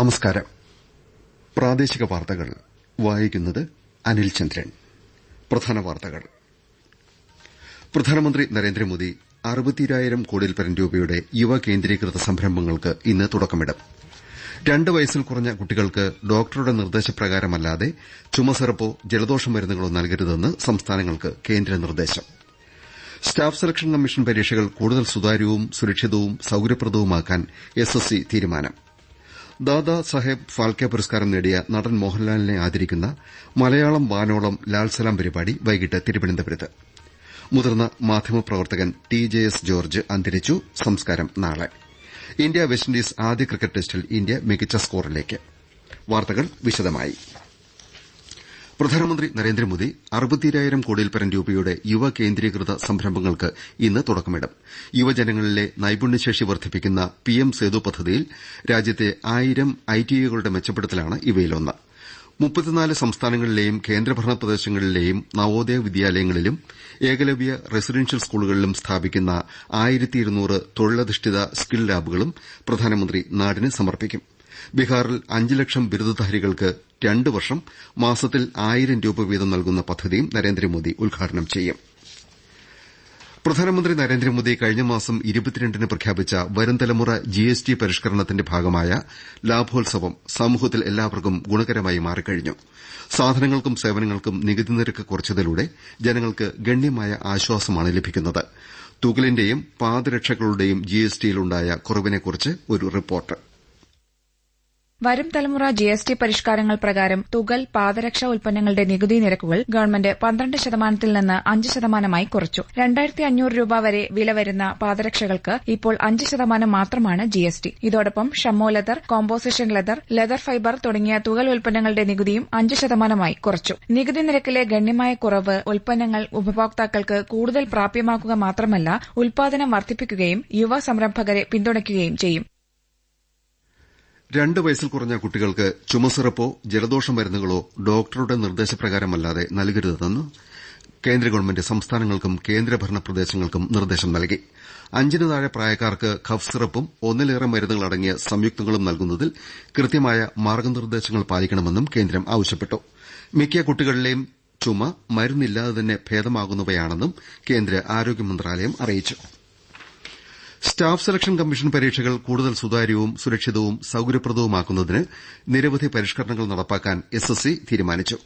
നമസ്കാരം. പ്രാദേശിക വാർത്തകൾ. വായിക്കുന്നത് അനിൽചന്ദ്രൻ പ്രധാന വാർത്തകൾ. പ്രധാനമന്ത്രി നരേന്ദ്രമോദി അറുപത്തിരായിരം കോടിയിൽപരം രൂപയുടെ യുവ കേന്ദ്രീകൃത സംരംഭങ്ങൾക്ക് ഇന്ന് തുടക്കമിടും. രണ്ട് വയസ്സിൽ കുറഞ്ഞ കുട്ടികൾക്ക് ഡോക്ടറുടെ നിർദ്ദേശപ്രകാരമല്ലാതെ ചുമസിറപ്പോ ജലദോഷ മരുന്നുകളോ നൽകരുതെന്ന് സംസ്ഥാനങ്ങൾക്ക് കേന്ദ്ര നിർദ്ദേശം. സ്റ്റാഫ് സെലക്ഷൻ കമ്മീഷൻ പരീക്ഷകൾ കൂടുതൽ സുതാര്യവും സുരക്ഷിതവും സൌകര്യപ്രദവുമാക്കാൻ എസ്എസ്സി തീരുമാനം. ദാദാ സാഹേബ് ഫാൽക്കെ പുരസ്കാരം നേടിയ നടൻ മോഹൻലാലിനെ ആദരിക്കുന്ന മലയാളം വാനോളം ലാൽസലാം പരിപാടി വൈകിട്ട് തിരുവനന്തപുരത്ത്. മുതിർന്ന മാധ്യമപ്രവർത്തകൻ ടി ജെ എസ് ജോർജ് അന്തരിച്ചു. സംസ്കാരം നാളെ. ഇന്ത്യ വെസ്റ്റിൻഡീസ് ആദ്യ ക്രിക്കറ്റ് ടെസ്റ്റിൽ ഇന്ത്യ മികച്ച സ്കോറിലേക്ക്. വാർത്തകൾ വിശദമായി. പ്രധാനമന്ത്രി നരേന്ദ്രമോദി അറുപത്തിരായിരം കോടിയിൽപരം രൂപയുടെ യുവ കേന്ദ്രീകൃത സംരംഭങ്ങൾക്ക് ഇന്ന് തുടക്കമിടും. യുവജനങ്ങളിലെ നൈപുണ്യശേഷി വർദ്ധിപ്പിക്കുന്ന പിഎം സേതു പദ്ധതിയിൽ രാജ്യത്തെ ആയിരം ഐടിഐകളുടെ മെച്ചപ്പെടുത്തലാണ് ഇവയിലൊന്ന്. മുപ്പത്തിനാല് സംസ്ഥാനങ്ങളിലെയും കേന്ദ്രഭരണ പ്രദേശങ്ങളിലെയും നവോദയ വിദ്യാലയങ്ങളിലും ഏകലവ്യ റെസിഡൻഷ്യൽ സ്കൂളുകളിലും സ്ഥാപിക്കുന്ന തൊഴിലധിഷ്ഠിത സ്കിൽ ലാബുകളും പ്രധാനമന്ത്രി നാടിന് സമർപ്പിക്കും. ബീഹാറിൽ അഞ്ച് ലക്ഷം ബിരുദധാരികൾക്ക് രണ്ട് വർഷം മാസത്തിൽ ആയിരം രൂപ വീതം നൽകുന്ന പദ്ധതിയും നരേന്ദ്രമോദി ഉദ്ഘാടനം ചെയ്യും. പ്രധാനമന്ത്രി നരേന്ദ്രമോദി കഴിഞ്ഞ മാസം ന് പ്രഖ്യാപിച്ച വരും തലമുറ ജിഎസ്ടി പരിഷ്കരണത്തിന്റെ ഭാഗമായ ലാഭോത്സവം സമൂഹത്തിൽ എല്ലാവർക്കും ഗുണകരമായി മാറിക്കഴിഞ്ഞു. സാധനങ്ങൾക്കും സേവനങ്ങൾക്കും നികുതി നിരക്ക് കുറച്ചതിലൂടെ ജനങ്ങൾക്ക് ഗണ്യമായ ആശ്വാസമാണ് ലഭിക്കുന്നത്. തുകലിന്റെയും പാദരക്ഷകളുടെയും ജിഎസ്ടിയിലുണ്ടായ കുറവിനെക്കുറിച്ച് ഒരു റിപ്പോർട്ട്. വരും തലമുറ ജി എസ് ടി പരിഷ്കാരങ്ങൾ പ്രകാരം തുകൽ പാദരക്ഷാ ഉൽപ്പന്നങ്ങളുടെ നികുതി നിരക്കുകൾ ഗവൺമെന്റ് പന്ത്രണ്ട് ശതമാനത്തിൽ നിന്ന് അഞ്ച് ശതമാനമായി കുറച്ചു. രണ്ടായിരത്തി അഞ്ഞൂറ് രൂപ വരെ വില വരുന്ന പാദരക്ഷകൾക്ക് ഇപ്പോൾ അഞ്ച് ശതമാനം മാത്രമാണ് ജി എസ് ടി. ഇതോടൊപ്പം ഷമ്മോ leather composition leather leather fibre തുടങ്ങിയ തുകൽ ഉൽപ്പന്നങ്ങളുടെ നികുതിയും അഞ്ച് ശതമാനമായി കുറച്ചു. നികുതി നിരക്കിലെ ഗണ്യമായ കുറവ് ഉൽപ്പന്നങ്ങൾ ഉപഭോക്താക്കൾക്ക് കൂടുതൽ പ്രാപ്യമാക്കുക മാത്രമല്ല ഉൽപാദനം വർദ്ധിപ്പിക്കുകയും യുവ സംരംഭകരെ പിന്തുണയ്ക്കുകയും ചെയ്യും. രണ്ട് വയസ്സിൽ കുറഞ്ഞ കുട്ടികൾക്ക് ചുമസിറപ്പോ ജലദോഷ മരുന്നുകളോ ഡോക്ടറുടെ നിർദ്ദേശപ്രകാരമല്ലാതെ നൽകരുതെന്ന് കേന്ദ്ര ഗവൺമെന്റ് സംസ്ഥാനങ്ങൾക്കും കേന്ദ്രഭരണ പ്രദേശങ്ങൾക്കും നിർദ്ദേശം നൽകി. അഞ്ചിന് താഴെ പ്രായക്കാർക്ക് കഫ് സിറപ്പും ഒന്നിലേറെ മരുന്നുകളടങ്ങിയ സംയുക്തങ്ങളും നൽകുന്നതിൽ കൃത്യമായ മാർഗനിർദ്ദേശങ്ങൾ പാലിക്കണമെന്നും കേന്ദ്രം ആവശ്യപ്പെട്ടു. മിക്ക കുട്ടികളിലെയും ചുമ മരുന്നില്ലാതെ തന്നെ ഭേദമാകുന്നവയാണെന്നും കേന്ദ്ര ആരോഗ്യ മന്ത്രാലയം അറിയിച്ചു. സ്റ്റാഫ് സെലക്ഷൻ കമ്മീഷൻ പരീക്ഷകൾ കൂടുതൽ സുതാര്യവും സുരക്ഷിതവും സൌകര്യപ്രദവുമാക്കുന്നതിന് നിരവധി പരിഷ്കരണങ്ങൾ നടപ്പാക്കാൻ എസ് എസ് സി തീരുമാനിച്ചു.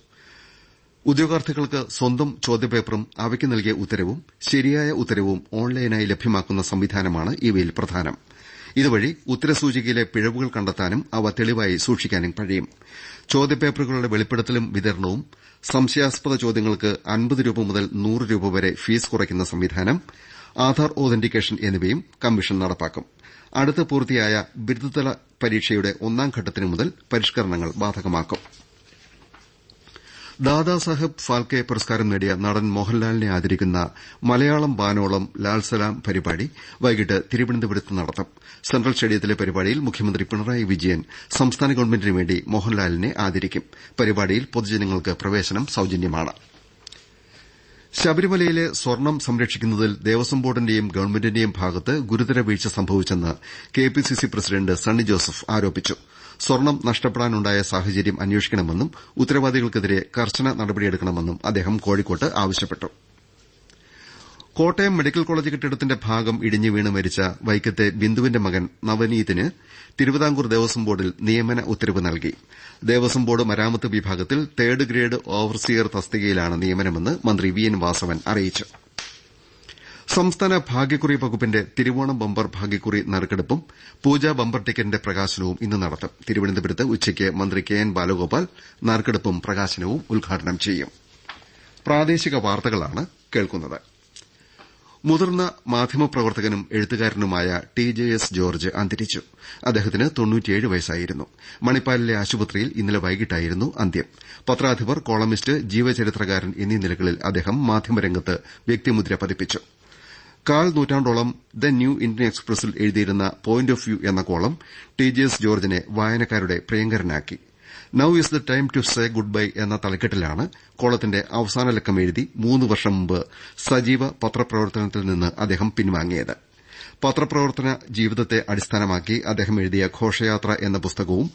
ഉദ്യോഗാർത്ഥികൾക്ക് സ്വന്തം ചോദ്യപേപ്പറും അവയ്ക്ക് നൽകിയ ഉത്തരവും ശരിയായ ഉത്തരവും ഓൺലൈനായി ലഭ്യമാക്കുന്ന സംവിധാനമാണ് ഇവയിൽ പ്രധാനം. ഇതുവഴി ഉത്തരസൂചികയിലെ പിഴവുകൾ കണ്ടെത്താനും അവ തെളിവായി സൂക്ഷിക്കാനും കഴിയും. ചോദ്യപേപ്പറുകളുടെ വെളിപ്പെടുത്തലും വിതരണവും സംശയാസ്പദ ചോദ്യങ്ങൾക്ക് അൻപത് രൂപ മുതൽ നൂറ് രൂപ വരെ ഫീസ് കുറയ്ക്കുന്ന സംവിധാനം ആധാർ ഓതന്റിക്കേഷൻ എന്നിവയും കമ്മീഷൻ നടപ്പാക്കും. അടുത്ത് പൂർത്തിയായ ബിരുദതല പരീക്ഷയുടെ ഒന്നാം ഘട്ടത്തിനു മുതൽ പരിഷ്കരണങ്ങൾ ബാധകമാക്കും. ദാദാസാഹേബ് ഫാൽക്കെ പുരസ്കാരം നേടിയ നടൻ മോഹൻലാലിനെ ആദരിക്കുന്ന മലയാളം വാനോളം ലാൽസലാം പരിപാടി വൈകിട്ട് തിരുവനന്തപുരത്ത് നടത്തും. സെൻട്രൽ സ്റ്റേഡിയത്തിലെ പരിപാടിയിൽ മുഖ്യമന്ത്രി പിണറായി വിജയൻ സംസ്ഥാന ഗവൺമെന്റിനുവേണ്ടി മോഹൻലാലിനെ ആദരിക്കും. പരിപാടിയിൽ പൊതുജനങ്ങൾക്ക് പ്രവേശനം സൌജന്യമാണ്. ശബരിമലയിലെ സ്വർണം സംരക്ഷിക്കുന്നതിൽ ദേവസ്വം ബോർഡിന്റെയും ഗവൺമെന്റിന്റെയും ഭാഗത്ത് ഗുരുതര വീഴ്ച സംഭവിച്ചെന്ന് കെപിസിസി പ്രസിഡന്റ് സണ്ണി ജോസഫ് ആരോപിച്ചു. സ്വർണം നഷ്ടപ്പെടാനുണ്ടായ സാഹചര്യം അന്വേഷിക്കണമെന്നും ഉത്തരവാദികൾക്കെതിരെ കർശന നടപടിയെടുക്കണമെന്നും അദ്ദേഹം കോഴിക്കോട്ട് ആവശ്യപ്പെട്ടു. കോട്ടയം മെഡിക്കൽ കോളജ് കെട്ടിടത്തിന്റെ ഭാഗം ഇടിഞ്ഞു വീണ് മരിച്ച വൈക്കത്തെ ബിന്ദുവിന്റെ മകൻ നവനീതിന് തിരുവിതാംകൂർ ദേവസ്വം ബോർഡിൽ നിയമന ഉത്തരവ് നൽകി. ദേവസ്വം ബോർഡ് മരാമത്ത് വിഭാഗത്തിൽ തേർഡ് ഗ്രേഡ് ഓവർസിയർ തസ്തികയിലാണ് നിയമനമെന്ന് മന്ത്രി വി എൻ വാസവൻ അറിയിച്ചു. സംസ്ഥാന ഭാഗ്യക്കുറി വകുപ്പിന്റെ തിരുവോണം ബമ്പർ ഭാഗ്യക്കുറി നറുക്കെടുപ്പും പൂജാ ബമ്പർ ടിക്കറ്റിന്റെ പ്രകാശനവും ഇന്ന് നടത്തും. തിരുവനന്തപുരത്ത് ഉച്ചയ്ക്ക് മന്ത്രി കെ എൻ ബാലഗോപാൽ നറുക്കെടുപ്പും പ്രകാശനവും ഉദ്ഘാടനം ചെയ്യും. മുതിർന്ന മാധ്യമപ്രവർത്തകനും എഴുത്തുകാരനുമായ ടി ജെ എസ് ജോർജ് അന്തരിച്ചു. അദ്ദേഹത്തിന് വയസ്സായിരുന്നു. മണിപ്പാലിലെ ആശുപത്രിയിൽ ഇന്നലെ വൈകിട്ടായിരുന്നു അന്ത്യം. പത്രാധിപർ കോളമിസ്റ്റ് ജീവചരിത്രകാരൻ എന്നീ നിലകളിൽ അദ്ദേഹം മാധ്യമരംഗത്ത് വ്യക്തിമുദ്ര പതിപ്പിച്ചു. കാൽ നൂറ്റാണ്ടോളം ദ ന്യൂ ഇന്ത്യൻ എക്സ്പ്രസിൽ എഴുതിയിരുന്ന പോയിന്റ് ഓഫ് വ്യൂ എന്ന കോളം ടി ജെ എസ് ജോർജിനെ വായനക്കാരുടെ പ്രിയങ്കരനാക്കി. Now is the time to say good bye എന്ന തലക്കെട്ടിലാണ് കോളത്തിന്റെ അവസാന ലക്കം എഴുതി മൂന്ന് വർഷം മുമ്പ് സജീവ പത്രപ്രവർത്തനത്തിൽ നിന്ന് അദ്ദേഹം പിൻവാങ്ങിയത്. പത്രപ്രവർത്തന ജീവിതത്തെ അടിസ്ഥാനമാക്കി അദ്ദേഹം എഴുതിയ ഘോഷയാത്ര എന്ന പുസ്തകവും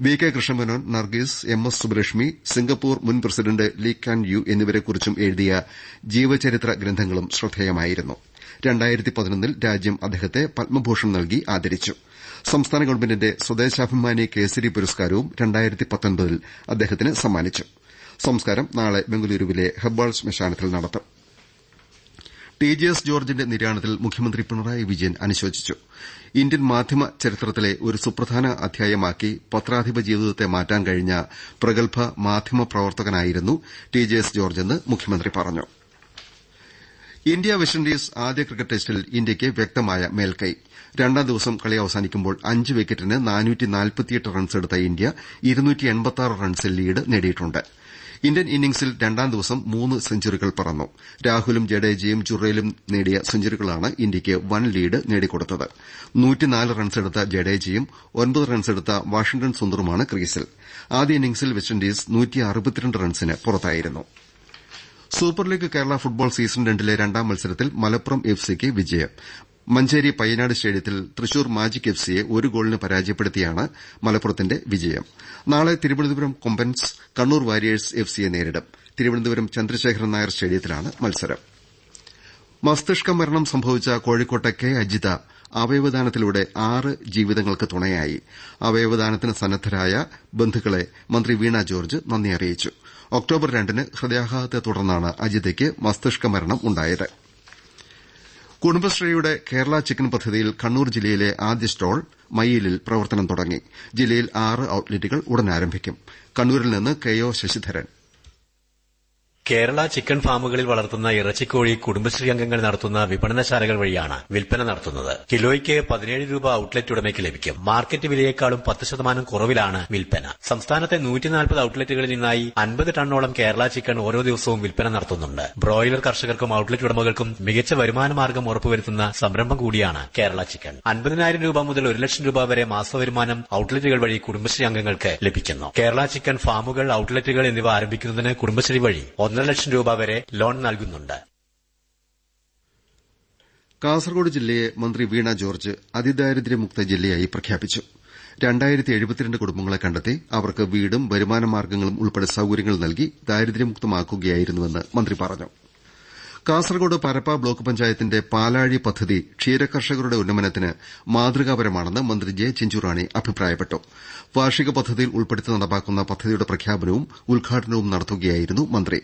V K Krishna Menon Nargis M S Subbulakshmi Singapore മുൻ പ്രസിഡന്റ് ലീ കാൻ യു എന്നിവരെക്കുറിച്ചും എഴുതിയ ജീവചരിത്ര ഗ്രന്ഥങ്ങളും ശ്രദ്ധേയമായിരുന്നു പതിനൊന്നിൽ രാജ്യം അദ്ദേഹത്തെ പത്മഭൂഷൺ നൽകി ആദരിച്ചു. സംസ്ഥാന ഗവൺമെന്റിന്റെ സ്വദേശാഭിമാനി കേസരി പുരസ്കാരവും ൽ അദ്ദേഹത്തിന് സമ്മാനിച്ചു. സംസ്കാരം നാളെ ബംഗളൂരുവിലെ ഹെബ്ബാൾ ശ്മശാനത്തിൽ നടത്തും. ടി ജെ എസ് ജോർജിന്റെ നിര്യാണത്തിൽ മുഖ്യമന്ത്രി പിണറായി വിജയൻ അനുശോചിച്ചു. ഇന്ത്യൻ മാധ്യമ ചരിത്രത്തിലെ ഒരു സുപ്രധാന അധ്യായമാക്കി പത്രാധിപ ജീവിതത്തെ മാറ്റാൻ കഴിഞ്ഞ പ്രഗത്ഭ മാധ്യമ പ്രവർത്തകനായിരുന്നു ടി ജെ എസ് ജോർജെന്ന് മുഖ്യമന്ത്രി പറഞ്ഞു. ഇന്ത്യ വെസ്റ്റിൻഡീസ് ആദ്യ ക്രിക്കറ്റ് ടെസ്റ്റിൽ ഇന്ത്യയ്ക്ക് വ്യക്തമായ മേൽക്കൈ. രണ്ടാം ദിവസം കളി അവസാനിക്കുമ്പോൾ അഞ്ച് വിക്കറ്റിന് റൺസെടുത്ത ഇന്ത്യ റൺസിൽ ലീഡ് നേടിയിട്ടുണ്ട്. ഇന്ത്യൻ ഇന്നിംഗ്സിൽ രണ്ടാം ദിവസം മൂന്ന് സെഞ്ചുറികൾ പറന്നു. രാഹുലും ജഡേജയും ജുറേലും നേടിയ സെഞ്ചുറികളാണ് ഇന്ത്യയ്ക്ക് വൺ ലീഡ് നേടിക്കൊടുത്തത്. റൺസെടുത്ത ജഡേജയും ഒൻപത് റൺസെടുത്ത വാഷിംഗ്ടൺ സുന്ദറുമാണ് ക്രീസിൽ. ആദ്യ ഇന്നിംഗ്സിൽ വെസ്റ്റിൻഡീസ് റൺസിന് പുറത്തായിരുന്നു. Super league Kerala football season രണ്ടിലെ രണ്ടാം മത്സരത്തിൽ മലപ്പുറം എഫ് സിക്ക് വിജയം. മഞ്ചേരി പയ്യനാട് സ്റ്റേഡിയത്തിൽ തൃശൂർ മാജിക് എഫ് സിയെ ഒരു ഗോളിന് പരാജയപ്പെടുത്തിയാണ് മലപ്പുറത്തിന്റെ വിജയം. നാളെ തിരുവനന്തപുരം കൊമ്പൻസ് കണ്ണൂർ വാരിയേഴ്സ് എഫ് സിയെ നേരിടും. തിരുവനന്തപുരം ചന്ദ്രശേഖരൻ നായർ സ്റ്റേഡിയത്തിലാണ് മത്സരം. മസ്തിഷ്ക മരണം സംഭവിച്ച കോഴിക്കോട്ടെ കെ. അജിത അവയവദാനത്തിലൂടെ ആറ് ജീവിതങ്ങൾക്ക് തുണയായി. അവയവദാനത്തിന് സന്നദ്ധരായ ബന്ധുക്കളെ മന്ത്രി വീണ ജോർജ് നന്ദി അറിയിച്ചു. ഒക്ടോബർ രണ്ടിന് ഹൃദയാഘാതത്തെ തുടർന്നാണ് അജിതയ്ക്ക് മസ്തിഷ്ക മരണം ഉണ്ടായത്. കുടുംബശ്രീയുടെ കേരള ചിക്കൻ പദ്ധതിയിൽ കണ്ണൂർ ജില്ലയിലെ ആദ്യ സ്റ്റോൾ മയ്യിലിൽ പ്രവർത്തനം തുടങ്ങി. ജില്ലയിൽ ആറ് ഔട്ട്ലെറ്റുകൾ ഉടൻ ആരംഭിക്കും. കണ്ണൂരിൽ നിന്ന് K O Sasidharan. Kerala chicken ഫാമുകളിൽ വളർത്തുന്ന ഇറച്ചിക്കോഴി കുടുംബശ്രീ അംഗങ്ങൾ നടത്തുന്ന വിപണനശാലകൾ വഴിയാണ് വിൽപ്പന നടത്തുന്നത്. കിലോയ്ക്ക് പതിനേഴ് രൂപ ഔട്ട്ലെറ്റ് ഉടമയ്ക്ക് ലഭിക്കും. മാർക്കറ്റ് വിലയേക്കാളും പത്ത് ശതമാനം കുറവിലാണ് വിൽപ്പന. സംസ്ഥാനത്തെ നൂറ്റിനാൽപ്പത് ഔട്ട്ലെറ്റുകളിൽ നിന്നായി അൻപത് ടണ്ണോളം കേരള ചിക്കൻ ഓരോ ദിവസവും വിൽപ്പന നടത്തുന്നുണ്ട്. ബ്രോയിലർ കർഷകർക്കും ഔട്ട്ലെറ്റ് ഉടമകൾക്കും മികച്ച വരുമാന മാർഗം ഉറപ്പുവരുത്തുന്ന സംരംഭം കൂടിയാണ് കേരള ചിക്കൻ. അൻപതിനായിരം രൂപ മുതൽ ഒരു ലക്ഷം രൂപ വരെ മാസവരുമാനം ഔട്ട്ലെറ്റുകൾ വഴി കുടുംബശ്രീ അംഗങ്ങൾക്ക് ലഭിക്കുന്നു. കേരള ചിക്കൻ ഫാമുകൾ ഔട്ട്ലെറ്റുകൾ എന്നിവ ആരംഭിക്കുന്നതിന് കുടുംബശ്രീ വഴി ഒന്നര ലക്ഷം രൂപ വരെ ലോൺ നൽകുന്നുണ്ട്. കാസർഗോഡ് ജില്ലയെ മന്ത്രി വീണ ജോർജ് അതിദാരിദ്ര്യമുക്ത ജില്ലയായി പ്രഖ്യാപിച്ചു. രണ്ടായിരത്തി എഴുപത്തിരണ്ട് കുടുംബങ്ങളെ കണ്ടെത്തി അവർക്ക് വീടും വരുമാന മാർഗങ്ങളും ഉൾപ്പെടെ സൌകര്യങ്ങൾ നൽകി ദാരിദ്ര്യമുക്തമാക്കുകയായിരുന്നുവെന്ന് മന്ത്രി പറഞ്ഞു. കാസർകോട് പരപ്പ ബ്ലോക്ക് പഞ്ചായത്തിന്റെ പാലാഴി പദ്ധതി ക്ഷീരകർഷകരുടെ ഉന്നമനത്തിന് മാതൃകാപരമാണെന്ന് മന്ത്രി ജെ ചിഞ്ചുറാണി അഭിപ്രായപ്പെട്ടു. വാർഷിക പദ്ധതിയിൽ ഉൾപ്പെടുത്തി നടപ്പാക്കുന്ന പദ്ധതിയുടെ പ്രഖ്യാപനവും ഉദ്ഘാടനവും നടത്തുകയായിരുന്നു മന്ത്രി.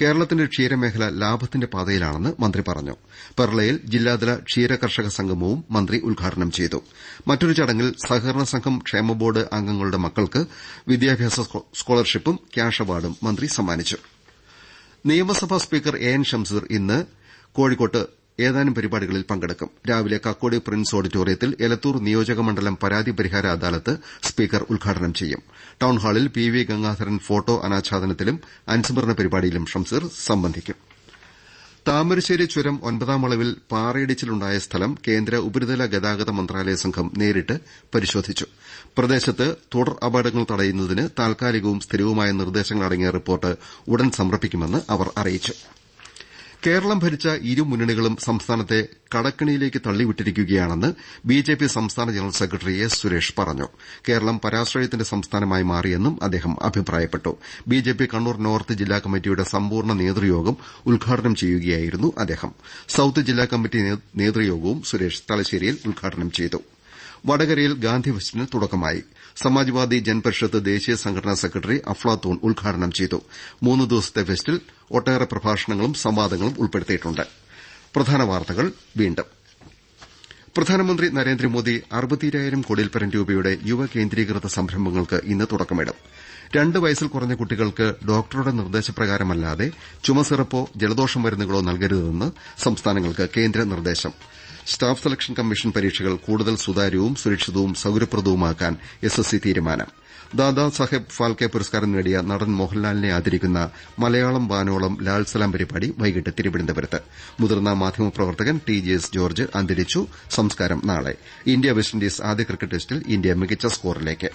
കേരളത്തിന്റെ ക്ഷീരമേഖല ലാഭത്തിന്റെ പാതയിലാണെന്ന് മന്ത്രി പറഞ്ഞു. പെർളയിൽ ജില്ലാതല ക്ഷീരകർഷക സംഗമവും മന്ത്രി ഉദ്ഘാടനം ചെയ്തു. മറ്റൊരു ചടങ്ങിൽ സഹകരണ സംഘം ക്ഷേമ ബോർഡ് അംഗങ്ങളുടെ മക്കൾക്ക് വിദ്യാഭ്യാസ സ്കോളർഷിപ്പും ക്യാഷ് അവാർഡും മന്ത്രി സമ്മാനിച്ചു. നിയമസഭാ സ്പീക്കർ എ എൻ ഷംസീർ ഇന്ന് കോഴിക്കോട്ട് ഏതാനും പരിപാടികളിൽ പങ്കെടുക്കും. രാവിലെ കക്കോടി പ്രിൻസ് ഓഡിറ്റോറിയത്തിൽ എലത്തൂർ നിയോജക മണ്ഡലം പരാതി പരിഹാര അദാലത്ത് സ്പീക്കർ ഉദ്ഘാടനം ചെയ്യും. ടൌൺഹാളിൽ പി വി ഗംഗാധരൻ ഫോട്ടോ അനാച്ഛാദനത്തിലും അനുസ്മരണ പരിപാടിയിലും ഷംസീർ സംബന്ധിക്കും. താമരശ്ശേരി ചുരം ഒൻപതാം വളവിൽ പാറയിടിച്ചിലുണ്ടായ സ്ഥലം കേന്ദ്ര ഉപരിതല ഗതാഗത മന്ത്രാലയ സംഘം നേരിട്ട് പരിശോധിച്ചു. പ്രദേശത്ത് തുടർ അപകടങ്ങൾ തടയുന്നതിന് താൽക്കാലികവും സ്ഥിരവുമായ നിർദ്ദേശങ്ങളടങ്ങിയ റിപ്പോർട്ട് ഉടൻ സമർപ്പിക്കുമെന്ന് അവർ അറിയിച്ചു. കേരളം ഭരിച്ച ഇരു മുന്നണികളും സംസ്ഥാനത്തെ കടക്കിണിയിലേക്ക് തള്ളിവിട്ടിരിക്കുകയാണെന്ന് ബിജെപി സംസ്ഥാന ജനറൽ സെക്രട്ടറി എസ് സുരേഷ് പറഞ്ഞു. കേരളം പരാശ്രയത്തിന്റെ സംസ്ഥാനമായി മാറിയെന്നും അദ്ദേഹം അഭിപ്രായപ്പെട്ടു. ബിജെപി കണ്ണൂർ നോർത്ത് ജില്ലാ കമ്മിറ്റിയുടെ സമ്പൂർണ നേതൃയോഗം ഉദ്ഘാടനം ചെയ്യുകയായിരുന്നു അദ്ദേഹം. സൌത്ത് ജില്ലാ കമ്മിറ്റി നേതൃയോഗവും സുരേഷ് തലശ്ശേരിയിൽ ഉദ്ഘാടനം ചെയ്തു. വടകരയിൽ ഗാന്ധി ഫെസ്റ്റിന് തുടക്കമായി. സമാജ്വാദി ജൻപരിഷത്ത് ദേശീയ സംഘടനാ സെക്രട്ടറി അഫ്ലാത്തൂൺ ഉദ്ഘാടനം ചെയ്തു. മൂന്ന് ദിവസത്തെ ഫെസ്റ്റിൽ ഒട്ടേറെ പ്രഭാഷണങ്ങളും സംവാദങ്ങളും ഉൾപ്പെടുത്തിയിട്ടുണ്ട്. പ്രധാനമന്ത്രി നരേന്ദ്രമോദി അറുപത്തിരായിരം കോടിയിൽപ്പരം രൂപയുടെ യുവ കേന്ദ്രീകൃത സംരംഭങ്ങൾക്ക് ഇന്ന് തുടക്കമിടും. രണ്ട് വയസ്സിൽ കുറഞ്ഞ കുട്ടികൾക്ക് ഡോക്ടറുടെ നിർദ്ദേശപ്രകാരമല്ലാതെ ചുമസിറപ്പോ ജലദോഷ മരുന്നുകളോ നൽകരുതെന്ന് സംസ്ഥാനങ്ങൾക്ക് കേന്ദ്ര നിർദ്ദേശം. സ്റ്റാഫ് സെലക്ഷൻ കമ്മീഷൻ പരീക്ഷകൾ കൂടുതൽ സുതാര്യവും സുരക്ഷിതവും സൌകര്യപ്രദവുമാക്കാൻ എസ്എസ്സി തീരുമാനം. ദാദാ സാഹേബ് ഫാൽക്കെ പുരസ്കാരം നേടിയ നടൻ മോഹൻലാലിനെ ആദരിക്കുന്ന മലയാളം വാനോളം ലാൽ സലാം പരിപാടി വൈകിട്ട് തിരുവനന്തപുരത്ത്. മുതിർന്ന മാധ്യമപ്രവർത്തകൻ ടി ജെ എസ് ജോർജ് അന്തരിച്ചു. സംസ്കാരം നാളെ. ഇന്ത്യ വെസ്റ്റിൻഡീസ് ആദ്യ ക്രിക്കറ്റ് ടെസ്റ്റിൽ ഇന്ത്യ മികച്ച സ്കോറിലേക്ക്.